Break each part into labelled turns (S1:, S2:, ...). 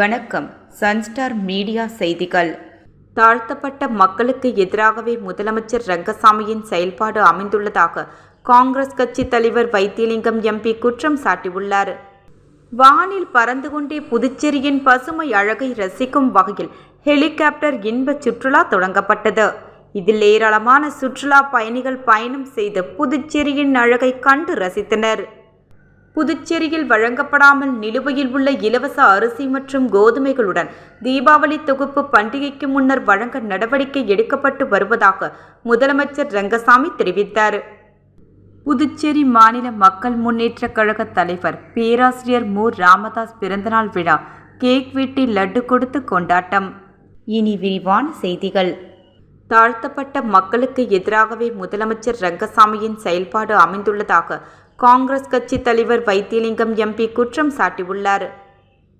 S1: வணக்கம். Sunstar media செய்திகள். தாழ்த்தப்பட்ட மக்களுக்கு எதிராகவே முதலமைச்சர் ரங்கசாமியின் செயல்பாடு அமைந்துள்ளதாக காங்கிரஸ் கட்சி தலைவர் வைத்தியலிங்கம் எம்பி குற்றம் சாட்டியுள்ளார். வானில் பறந்து கொண்டே புதுச்சேரியின் பசுமை அழகை ரசிக்கும் வகையில் ஹெலிகாப்டர் இன்ப சுற்றுலா தொடங்கப்பட்டது. இதில் ஏராளமான சுற்றுலா பயணிகள் பயணம் செய்து புதுச்சேரியின் அழகை கண்டு ரசித்தனர். புதுச்சேரியில் வழங்கப்படாமல் நிலுவையில் உள்ள இலவச அரிசி மற்றும் கோதுமைகளுடன் தீபாவளி தொகுப்பு பண்டிகைக்கு முன்னர் வழங்க நடவடிக்கை எடுக்கப்பட்டு வருவதாக முதலமைச்சர் ரங்கசாமி தெரிவித்தார். புதுச்சேரி மாநில மக்கள் முன்னேற்ற கழக தலைவர் பேராசிரியர் மு. ராமதாஸ் பிறந்தநாள் விழா கேக் வெட்டி லட்டு கொடுத்து கொண்டாட்டம். இனி விரிவான செய்திகள். தாழ்த்தப்பட்ட மக்களுக்கு எதிராகவே முதலமைச்சர் ரங்கசாமியின் செயல்பாடு அமைந்துள்ளதாக காங்கிரஸ் கட்சி தலைவர் வைத்தியலிங்கம் எம்பி குற்றம் சாட்டியுள்ளார்.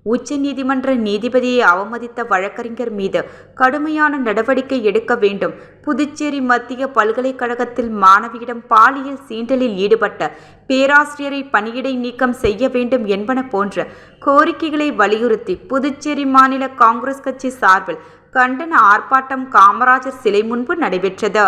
S1: உச்சநீதிமன்ற நீதிபதியை அவமதித்த வழக்கறிஞர் மீது கடுமையான நடவடிக்கை எடுக்க வேண்டும். புதுச்சேரி மத்திய பல்கலைக்கழகத்தில் மாணவியிடம் பாலியல் சீண்டலில் ஈடுபட்ட பேராசிரியரை பணியிடை நீக்கம் செய்ய வேண்டும் என்பன போன்ற கோரிக்கைகளை வலியுறுத்தி புதுச்சேரி மாநில காங்கிரஸ் கட்சி சார்பில் கண்டன ஆர்ப்பாட்டம் காமராஜர் சிலை முன்பு நடைபெற்றது.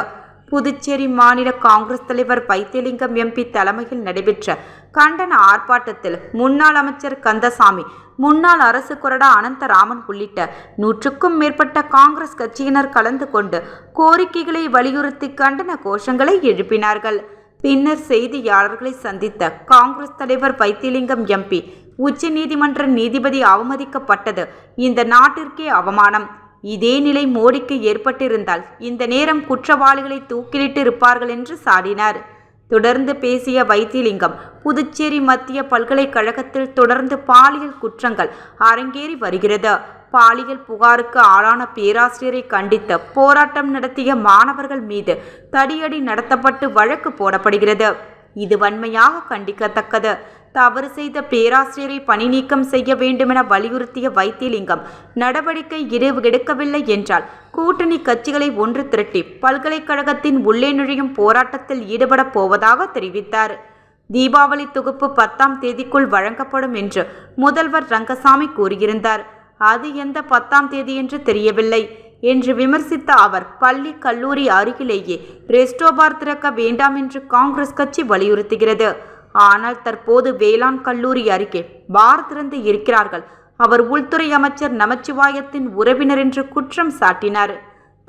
S1: புதுச்சேரி மாநில காங்கிரஸ் தலைவர் வைத்தியலிங்கம் எம்பி தலைமையில் நடைபெற்ற கண்டன ஆர்ப்பாட்டத்தில் முன்னாள் அமைச்சர் கந்தசாமி முன்னாள் அரசு கொறடா அனந்தராமன் உள்ளிட்ட நூற்றுக்கும் மேற்பட்ட காங்கிரஸ் கட்சியினர் கலந்து கொண்டு கோரிக்கைகளை வலியுறுத்தி கண்டன கோஷங்களை எழுப்பினார்கள். பின்னர் செய்தியாளர்களை சந்தித்த காங்கிரஸ் தலைவர் வைத்தியலிங்கம் எம்பி உச்சநீதிமன்ற நீதிபதி அவமதிக்கப்பட்டது. இந்த நாட்டிற்கே அவமானம். இதே நிலை மோடிக்கு ஏற்பட்டிருந்தால் இந்த நேரம் குற்றவாளிகளை தூக்கிலிட்டு இருப்பார்கள் என்று சாடினார். தொடர்ந்து பேசிய வைத்தியலிங்கம் புதுச்சேரி மத்திய பல்கலைக்கழகத்தில் தொடர்ந்து பாலியல் குற்றங்கள் அரங்கேறி வருகிறது. பாலியல் புகாருக்கு ஆளான பேராசிரியரை கண்டித்து போராட்டம் நடத்திய மாணவர்கள் மீது தடியடி நடத்தப்பட்டு வழக்கு போடப்படுகிறது. இது வன்மையாக கண்டிக்கத்தக்கது. தவறு செய்த பேராசிரியரை பணி நீக்கம் செய்ய வேண்டுமென வலியுறுத்திய வைத்தியலிங்கம் நடவடிக்கை இரு எடுக்கவில்லை என்றால் கூட்டணி கட்சிகளை ஒன்று திரட்டி பல்கலைக்கழகத்தின் உள்ளே நுழையும் போராட்டத்தில் ஈடுபடப் போவதாக தெரிவித்தார். தீபாவளி தொகுப்பு பத்தாம் தேதிக்குள் வழங்கப்படும் என்று முதல்வர் ரங்கசாமி கூறியிருந்தார். அது எந்த பத்தாம் தேதி என்று தெரியவில்லை. என்று விமர்சித்த அவர் பள்ளி கல்லூரி அருகிலேயே ரெஸ்டோபார் திறக்க வேண்டாம் என்று காங்கிரஸ் கட்சி வலியுறுத்துகிறது. ஆனால் தற்போது வேளாண் கல்லூரி அருகே பார் திறந்து இருக்கிறார்கள். அவர் உள்துறை அமைச்சர் நமச்சிவாயத்தின் உறவினர் என்று குற்றம் சாட்டினார்.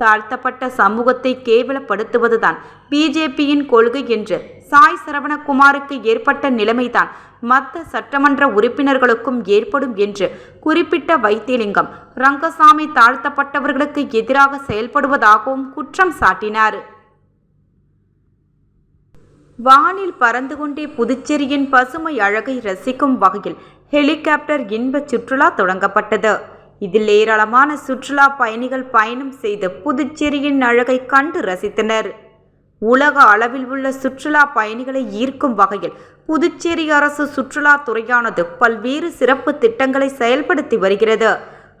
S1: தாழ்த்தப்பட்ட சமூகத்தை கேவலப்படுத்துவதுதான் பிஜேபியின் கொள்கை என்று சாய் சரவணகுமாருக்கு ஏற்பட்ட நிலைமைதான் மத்த சட்டமன்ற உறுப்பினர்களுக்கும் ஏற்படும் என்று குறிப்பிட்ட வைத்தியலிங்கம் ரங்கசாமி தாழ்த்தப்பட்டவர்களுக்கு எதிராக செயல்படுவதாகவும் குற்றம் சாட்டினார். வானில் பறந்து கொண்டே புதுச்சேரியின் பசுமை அழகை ரசிக்கும் வகையில் ஹெலிகாப்டர் இன்ப சுற்றுலா தொடங்கப்பட்டது. இதில் ஏராளமான சுற்றுலா பயணிகள் பயணம் செய்து புதுச்சேரியின் அழகை கண்டு ரசித்தனர். உலக அளவில் உள்ள சுற்றுலா பயணிகளை ஈர்க்கும் வகையில் புதுச்சேரி அரசு சுற்றுலா துறையானது பல்வேறு சிறப்பு திட்டங்களை செயல்படுத்தி வருகிறது.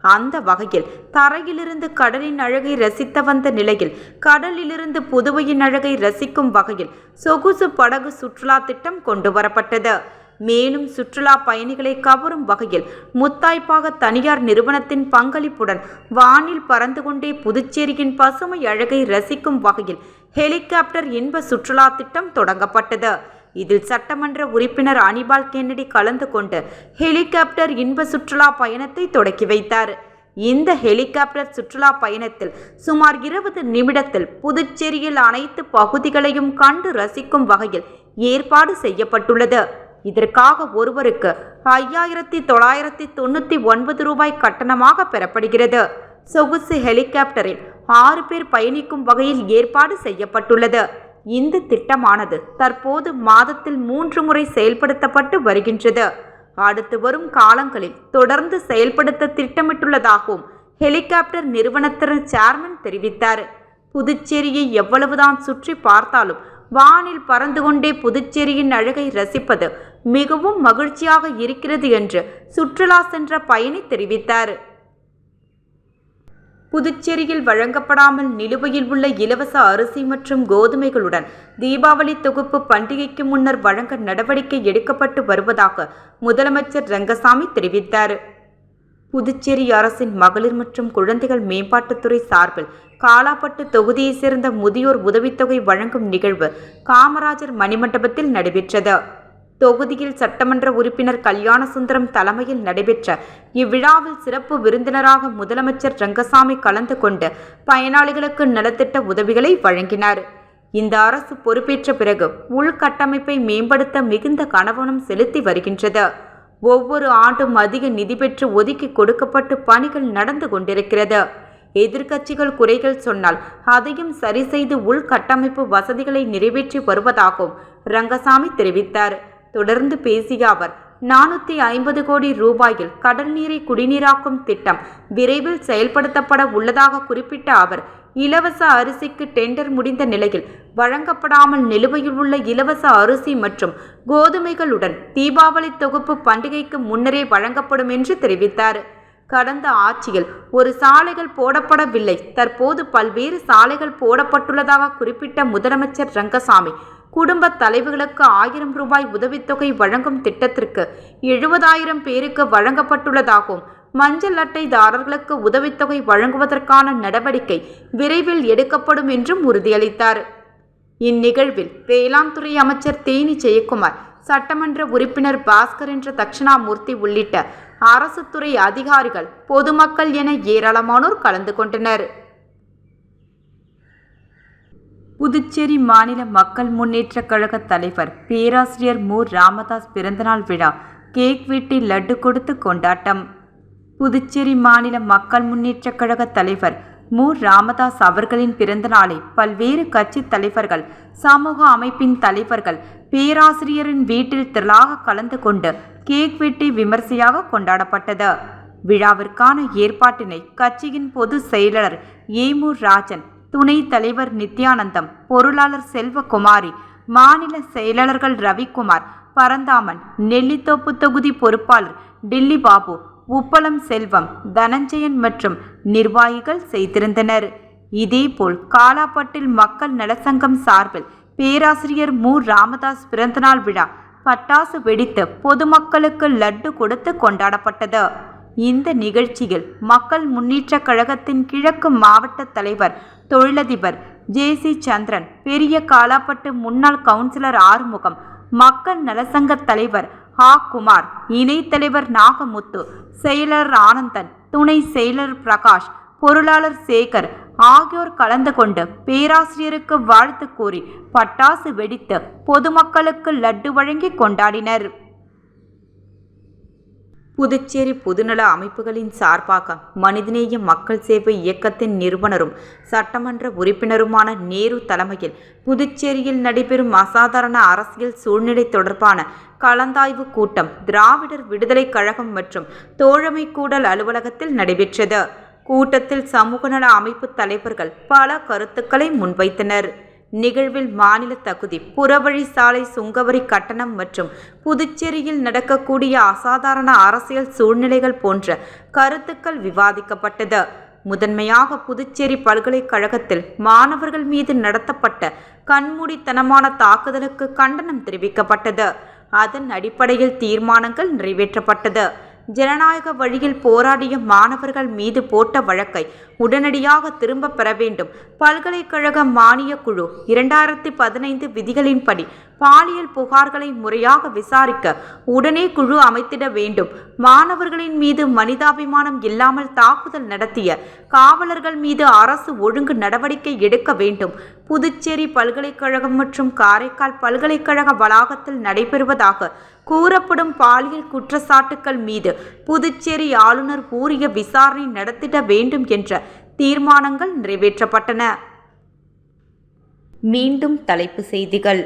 S1: அந்த வகையில் தரையிலிருந்து கடலின் அழகை ரசித்த வந்த நிலையில் கடலிலிருந்து புதுவையின் அழகை ரசிக்கும் வகையில் சொகுசு படகு சுற்றுலா திட்டம் கொண்டு வரப்பட்டது மேலும் சுற்றுலா பயணிகளை கவரும் வகையில் முத்தாய்ப்பாக தனியார் நிறுவனத்தின் பங்களிப்புடன் வானில் பறந்து கொண்டே புதுச்சேரியின் பசுமை அழகை ரசிக்கும் வகையில் ஹெலிகாப்டர் இன்ப சுற்றுலா திட்டம் தொடங்கப்பட்டது. இதில் சட்டமன்ற உறுப்பினர் அனிபால் கென்னடி கலந்து கொண்டு ஹெலிகாப்டர் இன்ப சுற்றுலா பயணத்தை தொடக்கி வைத்தார். இந்த ஹெலிகாப்டர் சுற்றுலா பயணத்தில் சுமார் இருபது நிமிடத்தில் புதுச்சேரியில் அனைத்து பகுதிகளையும் கண்டு ரசிக்கும் வகையில் ஏற்பாடு செய்யப்பட்டுள்ளது. இதற்காக ஒருவருக்கு ஐயாயிரத்தி தொள்ளாயிரத்தி தொண்ணூற்றி ஒன்பது ரூபாய் கட்டணமாக பெறப்படுகிறது. சொகுசு ஹெலிகாப்டரில் ஆறு பேர் பயணிக்கும் வகையில் ஏற்பாடு செய்யப்பட்டுள்ளது. இந்த திட்டமானது தற்போது மாதத்தில் மூன்று முறை செயல்படுத்தப்பட்டு வருகின்றது. அடுத்து வரும் காலங்களில் தொடர்ந்து செயல்படுத்த திட்டமிட்டுள்ளதாகவும் ஹெலிகாப்டர் நிறுவனத்தின் சேர்மன் தெரிவித்தார். புதுச்சேரியை எவ்வளவுதான் சுற்றி பார்த்தாலும் வானில் பறந்து கொண்டே புதுச்சேரியின் அழகை ரசிப்பது மிகவும் மகிழ்ச்சியாக இருக்கிறது என்று சுற்றுலா சென்ற பயணி தெரிவித்தார். புதுச்சேரியில் வழங்கப்படாமல் நிலுவையில் உள்ள இலவச அரிசி மற்றும் கோதுமைகளுடன் தீபாவளி தொகுப்பு பண்டிகைக்கு முன்னர் வழங்க நடவடிக்கை எடுக்கப்பட்டு வருவதாக முதலமைச்சர் ரங்கசாமி தெரிவித்தார். புதுச்சேரி அரசின் மகளிர் மற்றும் குழந்தைகள் மேம்பாட்டுத்துறை சார்பில் காலாப்பட்டு தொகுதியைச் சேர்ந்த முதியோர் உதவித்தொகை வழங்கும் நிகழ்வு காமராஜர் மணிமண்டபத்தில் நடைபெற்றது. தொகுதியில் சட்டமன்ற உறுப்பினர் கல்யாணசுந்தரம் தலைமையில் நடைபெற்ற இவ்விழாவில் சிறப்பு விருந்தினராக முதலமைச்சர் ரங்கசாமி கலந்து கொண்டு பயனாளிகளுக்கு நலத்திட்ட உதவிகளை வழங்கினார். இந்த அரசு பொறுப்பேற்ற பிறகு உள்கட்டமைப்பை மேம்படுத்த மிகுந்த கனவனம் செலுத்தி வருகின்றது. ஒவ்வொரு ஆண்டும் அதிக நிதி பெற்று ஒதுக்கி கொடுக்கப்பட்டு பணிகள் நடந்து கொண்டிருக்கிறது. எதிர்க்கட்சிகள் குறைகள் சொன்னால் அதையும் சரி செய்து உள்கட்டமைப்பு வசதிகளை நிறைவேற்றி வருவதாகவும் ரங்கசாமி தெரிவித்தார். தொடர்ந்து பேசிய அவர் நானூற்றி ஐம்பது கோடி ரூபாயில் கடல் நீரை குடிநீராக்கும் திட்டம் விரைவில் செயல்படுத்தப்பட உள்ளதாக குறிப்பிட்ட அவர் இலவச அரிசிக்கு டெண்டர் முடிந்த நிலையில் வழங்கப்படாமல் நிலுவையில் உள்ள இலவச அரிசி மற்றும் கோதுமைகளுடன் தீபாவளி தொகுப்பு பண்டிகைக்கு முன்னரே வழங்கப்படும் என்று தெரிவித்தார். கடந்த ஆட்சியில் ஒரு சாலைகள் போடப்படவில்லை. தற்போது பல்வேறு சாலைகள் போடப்பட்டுள்ளதாக குறிப்பிட்ட முதலமைச்சர் ரங்கசாமி குடும்ப தலைவர்களுக்கு ஆயிரம் ரூபாய் உதவித்தொகை வழங்கும் திட்டத்திற்கு எழுபதாயிரம் பேருக்கு வழங்கப்பட்டுள்ளதாகவும் மஞ்சள் அட்டைதாரர்களுக்கு உதவித்தொகை வழங்குவதற்கான நடவடிக்கை விரைவில் எடுக்கப்படும் என்றும் உறுதியளித்தார். இந்நிகழ்வில் வேளாண் துறை அமைச்சர் தேனி ஜெயக்குமார் சட்டமன்ற உறுப்பினர் பாஸ்கர் என்ற தட்சிணாமூர்த்தி உள்ளிட்ட அரசு துறை அதிகாரிகள் பொதுமக்கள் என ஏராளமானோர் கலந்து கொண்டனர். புதுச்சேரி மாநில மக்கள் முன்னேற்றக் கழக தலைவர் பேராசிரியர் மு. ராமதாஸ் பிறந்தநாள் விழா கேக் வெட்டி லட்டு கொடுத்து கொண்டாட்டம். புதுச்சேரி மாநில மக்கள் முன்னேற்ற கழக தலைவர் மு. ராமதாஸ் அவர்களின் பிறந்தநாளை பல்வேறு கட்சி தலைவர்கள் சமூக அமைப்பின் தலைவர்கள் பேராசிரியரின் வீட்டில் திரளாக கலந்து கொண்டு கேக் வெட்டி விமர்சையாக கொண்டாடப்பட்டது. விழாவிற்கான ஏற்பாட்டினை கட்சியின் பொதுச் செயலாளர் ஏமு ராஜன் துணைத் தலைவர் நித்யானந்தம் பொருளாளர் செல்வகுமாரி மாநில செயலாளர்கள் ரவிக்குமார் பரந்தாமன் நெல்லித்தோப்பு தொகுதி பொறுப்பாளர் டில்லி பாபு உப்பளம் செல்வம் தனஞ்சயன் மற்றும் நிர்வாகிகள் செய்திருந்தனர். இதேபோல் காலாப்பட்டில் மக்கள் நலசங்கம் சார்பில் பேராசிரியர் மு. ராமதாஸ் பிறந்தநாள் விழா பட்டாசு வெடித்து பொதுமக்களுக்கு லட்டு கொடுத்து கொண்டாடப்பட்டது. இந்த நிகழ்ச்சியில் மக்கள் முன்னேற்ற கழகத்தின் கிழக்கு மாவட்ட தலைவர் தொழிலதிபர் ஜே சி சந்திரன் பெரிய காலாப்பட்டு முன்னாள் கவுன்சிலர் ஆறுமுகம் மக்கள் நலசங்க தலைவர் ஹா குமார் இணைத்தலைவர் நாகமுத்து செயலர் ஆனந்தன் துணை செயலர் பிரகாஷ் பொருளாளர் சேகர் ஆகியோர் கலந்து கொண்டு பேராசிரியருக்கு வாழ்த்து கூறி பட்டாசு வெடித்து பொதுமக்களுக்கு லட்டு வழங்கி கொண்டாடினர். புதுச்சேரி பொதுநல அமைப்புகளின் சார்பாக மனிதநேய மக்கள் சேவை இயக்கத்தின் நிறுவனரும் சட்டமன்ற உறுப்பினருமான நேரு தலைமையில் புதுச்சேரியில் நடைபெறும் அசாதாரண அரசியல் சூழ்நிலை தொடர்பான கலந்தாய்வு கூட்டம் திராவிடர் விடுதலை கழகம் மற்றும் தோழமை கூடல் அலுவலகத்தில் நடைபெற்றது. கூட்டத்தில் சமூக நல அமைப்பு தலைவர்கள் பல கருத்துக்களை முன்வைத்தனர். நிகழ்வில் மாநில தகுதி புறவழி சாலை சுங்கவரி கட்டணம் மற்றும் புதுச்சேரியில் நடக்கக்கூடிய அசாதாரண அரசியல் சூழ்நிலைகள் போன்ற கருத்துக்கள் விவாதிக்கப்பட்டது. முதன்மையாக புதுச்சேரி பல்கலைக்கழகத்தில் மாணவர்கள் மீது நடத்தப்பட்ட கண்மூடித்தனமான தாக்குதலுக்கு கண்டனம் தெரிவிக்கப்பட்டது. அதன் அடிப்படையில் தீர்மானங்கள் நிறைவேற்றப்பட்டது. ஜனநாயக வழியில் போராடிய மாணவர்கள் மீது போட்ட வழக்கை உடனடியாக திரும்ப பெற வேண்டும். பல்கலைக்கழக மானிய குழு இரண்டாயிரத்தி பதினைந்து விதிகளின்படி பாலியல் புகார்களை முறையாக விசாரிக்க உடனே குழு அமைத்திட வேண்டும். மாணவர்களின் மீது மனிதாபிமானம் இல்லாமல் தாக்குதல் நடத்திய காவலர்கள் மீது அரசு ஒழுங்கு நடவடிக்கை எடுக்க வேண்டும். புதுச்சேரி பல்கலைக்கழகம் மற்றும் காரைக்கால் பல்கலைக்கழக வளாகத்தில் நடைபெறுவதாக கூறப்படும் பாலியல் குற்றச்சாட்டுக்கள் மீது புதுச்சேரி ஆளுநர் உரிய விசாரணை நடத்திட வேண்டும் என்ற தீர்மானங்கள் நிறைவேற்றப்பட்டன. மீண்டும் தலைப்பு செய்திகள்.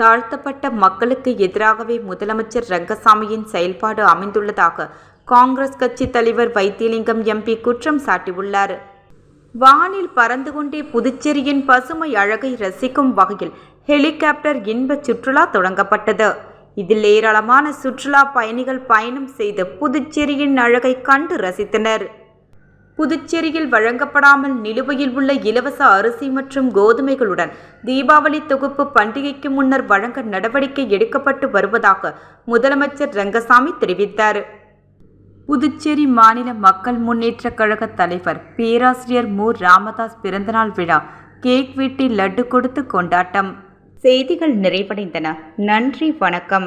S1: தாழ்த்தப்பட்ட மக்களுக்கு எதிராகவே முதலமைச்சர் ரங்கசாமியின் செயல்பாடு அமைந்துள்ளதாக காங்கிரஸ் கட்சி தலைவர் வைத்தியலிங்கம் எம்பி குற்றம் சாட்டியுள்ளார். வானில் பறந்து கொண்டே புதுச்சேரியின் பசுமை அழகை ரசிக்கும் வகையில் ஹெலிகாப்டர் இன்ப சுற்றுலா தொடங்கப்பட்டது. இதில் ஏராளமான சுற்றுலா பயணிகள் பயணம் செய்து புதுச்சேரியின் அழகை கண்டு ரசித்தனர். புதுச்சேரியில் வழங்கப்படாமல் நிலுவையில் உள்ள இலவச அரிசி மற்றும் கோதுமைகளுடன் தீபாவளி தொகுப்பு பண்டிகைக்கு முன்னர் வழங்க நடவடிக்கை எடுக்கப்பட்டு வருவதாக முதலமைச்சர் ரங்கசாமி தெரிவித்தார். புதுச்சேரி மாநில மக்கள் முன்னேற்றக் கழக தலைவர் பேராசிரியர் மு. ராமதாஸ் பிறந்தநாள் விழா கேக் வீட்டில் லட்டு கொடுத்து கொண்டாட்டம். செய்திகள் நிறைவடைந்தன. நன்றி வணக்கம்.